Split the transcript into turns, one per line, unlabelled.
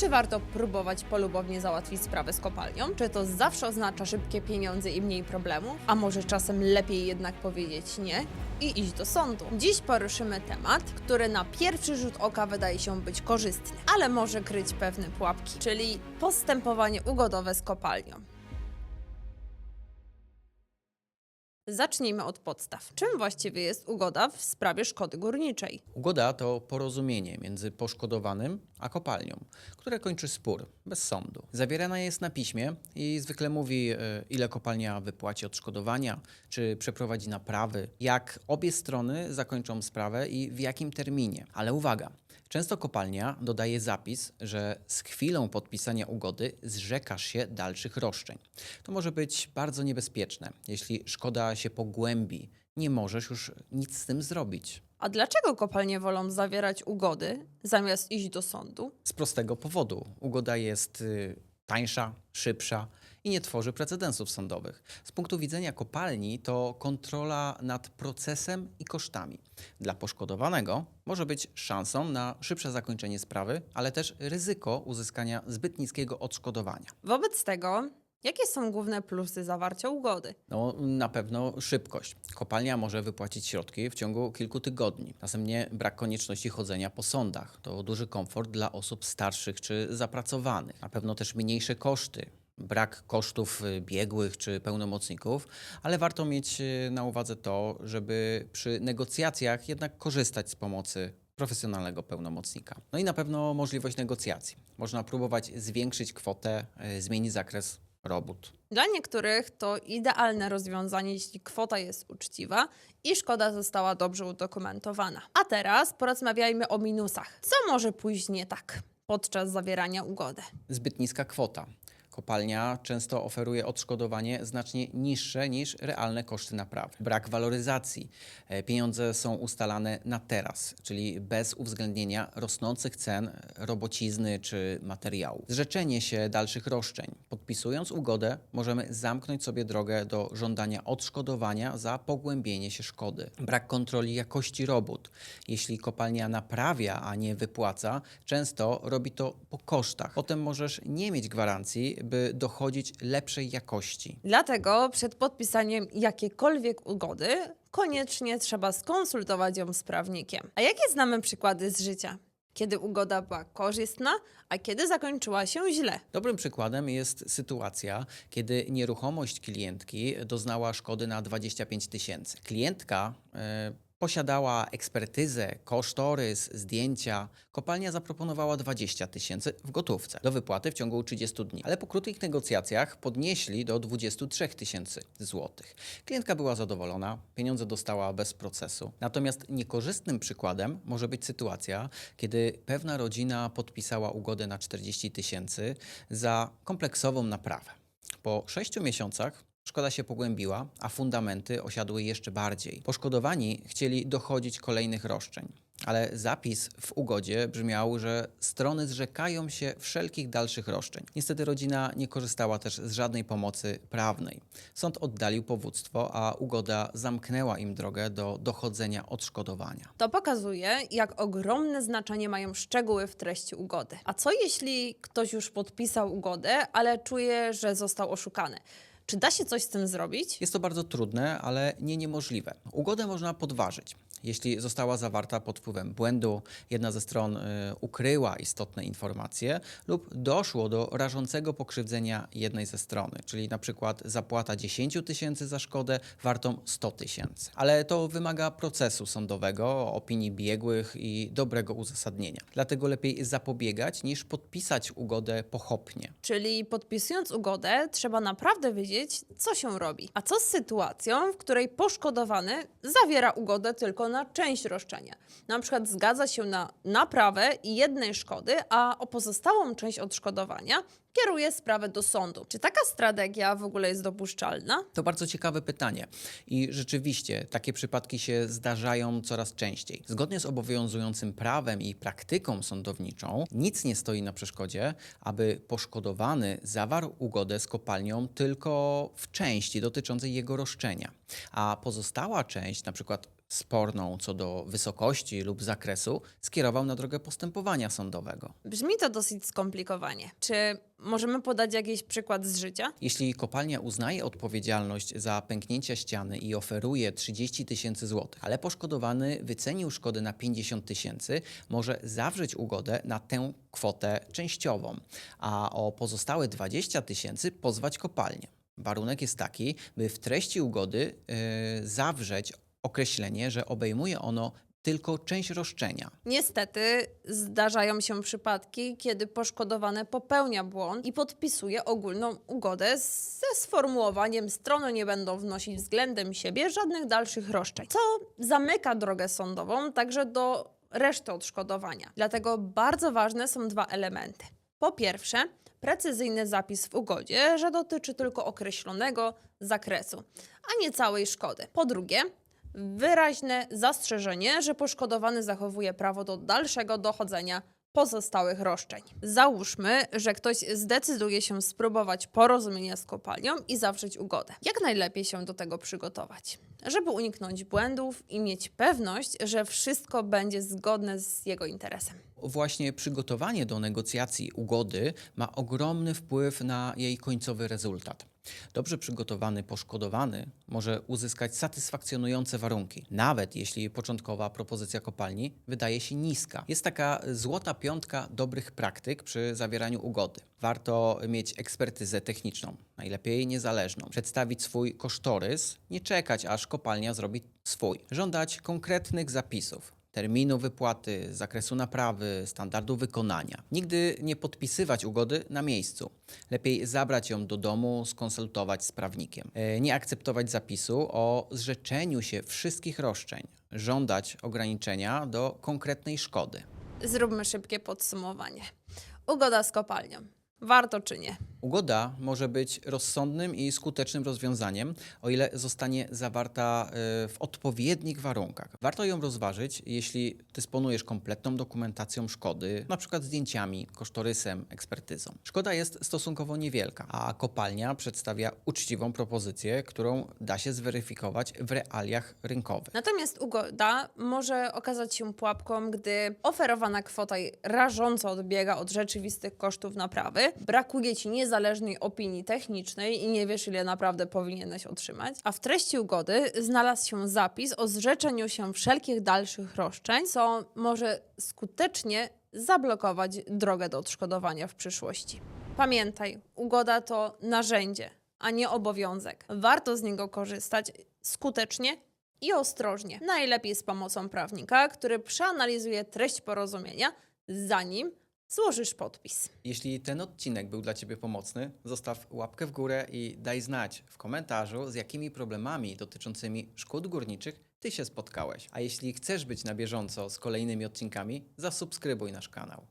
Czy warto próbować polubownie załatwić sprawę z kopalnią? Czy to zawsze oznacza szybkie pieniądze i mniej problemów? A może czasem lepiej jednak powiedzieć nie i iść do sądu? Dziś poruszymy temat, który na pierwszy rzut oka wydaje się być korzystny, ale może kryć pewne pułapki, czyli postępowanie ugodowe z kopalnią. Zacznijmy od podstaw. Czym właściwie jest ugoda w sprawie szkody górniczej?
Ugoda to porozumienie między poszkodowanym a kopalnią, które kończy spór bez sądu. Zawierana jest na piśmie i zwykle mówi, e, ile kopalnia wypłaci odszkodowania, czy przeprowadzi naprawy, jak obie strony zakończą sprawę i w jakim terminie. Ale uwaga! Często kopalnia dodaje zapis, że z chwilą podpisania ugody zrzekasz się dalszych roszczeń. To może być bardzo niebezpieczne. Jeśli szkoda się pogłębi, nie możesz już nic z tym zrobić.
A dlaczego kopalnie wolą zawierać ugody zamiast iść do sądu?
Z prostego powodu. Ugoda jest y, tańsza, szybsza i nie tworzy precedensów sądowych. Z punktu widzenia kopalni to kontrola nad procesem i kosztami. Dla poszkodowanego może być szansą na szybsze zakończenie sprawy, ale też ryzyko uzyskania zbyt niskiego odszkodowania.
Wobec tego, jakie są główne plusy zawarcia ugody?
No, na pewno szybkość. Kopalnia może wypłacić środki w ciągu kilku tygodni. Następnie brak konieczności chodzenia po sądach. To duży komfort dla osób starszych czy zapracowanych. Na pewno też mniejsze koszty. Brak kosztów y, biegłych czy pełnomocników, ale warto mieć y, na uwadze to, żeby przy negocjacjach jednak korzystać z pomocy profesjonalnego pełnomocnika. No i na pewno możliwość negocjacji. Można próbować zwiększyć kwotę, y, zmienić zakres robót.
Dla niektórych to idealne rozwiązanie, jeśli kwota jest uczciwa i szkoda została dobrze udokumentowana. A teraz porozmawiajmy o minusach. Co może pójść nie tak podczas zawierania ugody?
zbyt niska kwota. Kopalnia często oferuje odszkodowanie znacznie niższe niż realne koszty naprawy. Brak waloryzacji. E, Pieniądze są ustalane na teraz, czyli bez uwzględnienia rosnących cen robocizny czy materiału. Zrzeczenie się dalszych roszczeń. Podpisując ugodę, możemy zamknąć sobie drogę do żądania odszkodowania za pogłębienie się szkody. Brak kontroli jakości robót. Jeśli kopalnia naprawia, a nie wypłaca, często robi to po kosztach. Potem możesz nie mieć gwarancji, by dochodzić lepszej jakości.
Dlatego przed podpisaniem jakiejkolwiek ugody koniecznie trzeba skonsultować ją z prawnikiem. A jakie znamy przykłady z życia? Kiedy ugoda była korzystna, a kiedy zakończyła się źle?
Dobrym przykładem jest sytuacja, kiedy nieruchomość klientki doznała szkody na 25 tysięcy. Klientka e, posiadała ekspertyzę, kosztorys, zdjęcia. Kopalnia zaproponowała 20 tysięcy w gotówce do wypłaty w ciągu 30 dni, ale po krótkich negocjacjach podnieśli do 23 tysięcy złotych. Klientka była zadowolona, pieniądze dostała bez procesu. Natomiast niekorzystnym przykładem może być sytuacja, kiedy pewna rodzina podpisała ugodę na 40 tysięcy za kompleksową naprawę. Po sześciu miesiącach szkoda się pogłębiła, a fundamenty osiadły jeszcze bardziej. Poszkodowani chcieli dochodzić kolejnych roszczeń. Ale zapis w ugodzie brzmiał, że strony zrzekają się wszelkich dalszych roszczeń. Niestety rodzina nie korzystała też z żadnej pomocy prawnej. Sąd oddalił powództwo, a ugoda zamknęła im drogę do dochodzenia odszkodowania.
To pokazuje, jak ogromne znaczenie mają szczegóły w treści ugody. A co jeśli ktoś już podpisał ugodę, ale czuje, że został oszukany? Czy da się coś z tym zrobić?
Jest to bardzo trudne, ale nie niemożliwe. Ugodę można podważyć. Jeśli została zawarta pod wpływem błędu, jedna ze stron y, ukryła istotne informacje lub doszło do rażącego pokrzywdzenia jednej ze strony, czyli na przykład zapłata 10 tysięcy za szkodę wartą 100 tysięcy. Ale to wymaga procesu sądowego, opinii biegłych i dobrego uzasadnienia. Dlatego lepiej zapobiegać niż podpisać ugodę pochopnie.
Czyli podpisując ugodę, trzeba naprawdę wiedzieć, co się robi. A co z sytuacją, w której poszkodowany zawiera ugodę tylko na część roszczenia? Na przykład zgadza się na naprawę jednej szkody, a o pozostałą część odszkodowania kieruje sprawę do sądu. Czy taka strategia w ogóle jest dopuszczalna?
To bardzo ciekawe pytanie. I rzeczywiście takie przypadki się zdarzają coraz częściej. Zgodnie z obowiązującym prawem i praktyką sądowniczą, nic nie stoi na przeszkodzie, aby poszkodowany zawarł ugodę z kopalnią tylko w części dotyczącej jego roszczenia, a pozostała część, na przykład sporną co do wysokości lub zakresu, skierował na drogę postępowania sądowego.
Brzmi to dosyć skomplikowanie. Czy możemy podać jakiś przykład z życia?
Jeśli kopalnia uznaje odpowiedzialność za pęknięcia ściany i oferuje 30 tysięcy złotych, ale poszkodowany wycenił szkody na 50 tysięcy, może zawrzeć ugodę na tę kwotę częściową, a o pozostałe 20 tysięcy pozwać kopalnię. Warunek jest taki, by w treści ugody yy, zawrzeć określenie, że obejmuje ono tylko część roszczenia.
Niestety zdarzają się przypadki, kiedy poszkodowany popełnia błąd i podpisuje ogólną ugodę ze sformułowaniem strony nie będą wnosić względem siebie żadnych dalszych roszczeń, co zamyka drogę sądową także do reszty odszkodowania. Dlatego bardzo ważne są dwa elementy. Po pierwsze, precyzyjny zapis w ugodzie, że dotyczy tylko określonego zakresu, a nie całej szkody. Po drugie, wyraźne zastrzeżenie, że poszkodowany zachowuje prawo do dalszego dochodzenia pozostałych roszczeń. Załóżmy, że ktoś zdecyduje się spróbować porozumienia z kopalnią i zawrzeć ugodę. Jak najlepiej się do tego przygotować? Żeby uniknąć błędów i mieć pewność, że wszystko będzie zgodne z jego interesem.
Właśnie przygotowanie do negocjacji ugody ma ogromny wpływ na jej końcowy rezultat. Dobrze przygotowany poszkodowany może uzyskać satysfakcjonujące warunki, nawet jeśli początkowa propozycja kopalni wydaje się niska. Jest taka złota piątka dobrych praktyk przy zawieraniu ugody. Warto mieć ekspertyzę techniczną, najlepiej niezależną, przedstawić swój kosztorys, nie czekać aż kopalnia zrobi swój, żądać konkretnych zapisów, terminu wypłaty, zakresu naprawy, standardu wykonania. Nigdy nie podpisywać ugody na miejscu. Lepiej zabrać ją do domu, skonsultować z prawnikiem. E, Nie akceptować zapisu o zrzeczeniu się wszystkich roszczeń. Żądać ograniczenia do konkretnej szkody.
Zróbmy szybkie podsumowanie. Ugoda z kopalnią. Warto czy nie?
Ugoda może być rozsądnym i skutecznym rozwiązaniem, o ile zostanie zawarta y, w odpowiednich warunkach. Warto ją rozważyć, jeśli dysponujesz kompletną dokumentacją szkody, np. zdjęciami, kosztorysem, ekspertyzą. Szkoda jest stosunkowo niewielka, a kopalnia przedstawia uczciwą propozycję, którą da się zweryfikować w realiach rynkowych.
Natomiast ugoda może okazać się pułapką, gdy oferowana kwota rażąco odbiega od rzeczywistych kosztów naprawy, brakuje ci niezależnej opinii technicznej i nie wiesz, ile naprawdę powinieneś otrzymać, a w treści ugody znalazł się zapis o zrzeczeniu się wszelkich dalszych roszczeń, co może skutecznie zablokować drogę do odszkodowania w przyszłości. Pamiętaj, ugoda to narzędzie, a nie obowiązek. Warto z niego korzystać skutecznie i ostrożnie. Najlepiej z pomocą prawnika, który przeanalizuje treść porozumienia, zanim złożysz podpis.
Jeśli ten odcinek był dla Ciebie pomocny, zostaw łapkę w górę i daj znać w komentarzu, z jakimi problemami dotyczącymi szkód górniczych Ty się spotkałeś. A jeśli chcesz być na bieżąco z kolejnymi odcinkami, zasubskrybuj nasz kanał.